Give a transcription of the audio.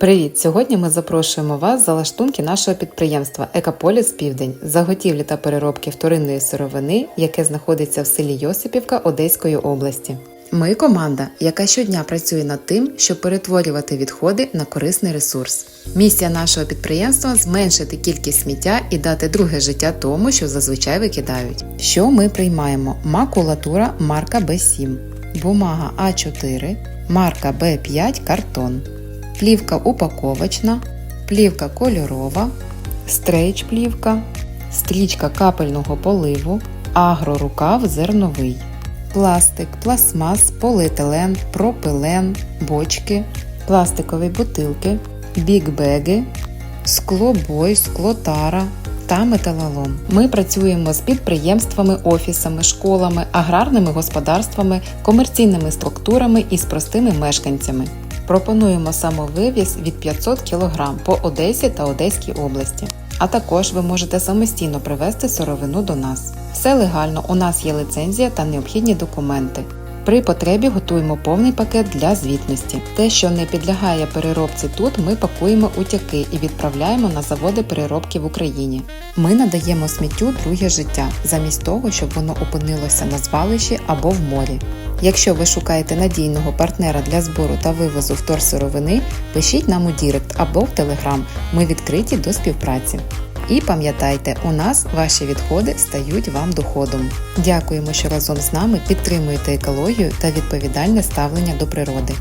Привіт! Сьогодні ми запрошуємо вас за лаштунки нашого підприємства Екополіс Південь заготівлі та переробки вторинної сировини, яке знаходиться в селі Йосипівка Одеської області. Ми команда, яка щодня працює над тим, щоб перетворювати відходи на корисний ресурс. Місія нашого підприємства зменшити кількість сміття і дати друге життя тому, що зазвичай викидають. Що ми приймаємо? Макулатура марка B7, бумага А4, марка B5 картон плівка упаковочна, плівка кольорова, стрейч плівка, стрічка капельного поливу, агрорукав зерновий, пластик, пластмас, поліетилен, пропилен, бочки, пластикові бутилки, бікбеги, склобой, склотара та металолом. Ми працюємо з підприємствами, офісами, школами, аграрними господарствами, комерційними структурами і з простими мешканцями. Пропонуємо самовивіз від 500 кг по Одесі та Одеській області. А також ви можете самостійно привезти сировину до нас. Все легально, у нас є ліцензія та необхідні документи. При потребі готуємо повний пакет для звітності. Те, що не підлягає переробці тут, ми пакуємо у тяки і відправляємо на заводи переробки в Україні. Ми надаємо сміттю друге життя, замість того, щоб воно опинилося на звалищі або в морі. Якщо ви шукаєте надійного партнера для збору та вивозу вторсировини, пишіть нам у Дірект або в Телеграм. Ми відкриті до співпраці. І пам'ятайте, у нас ваші відходи стають вам доходом. Дякуємо, що разом з нами підтримуєте екологію та відповідальне ставлення до природи.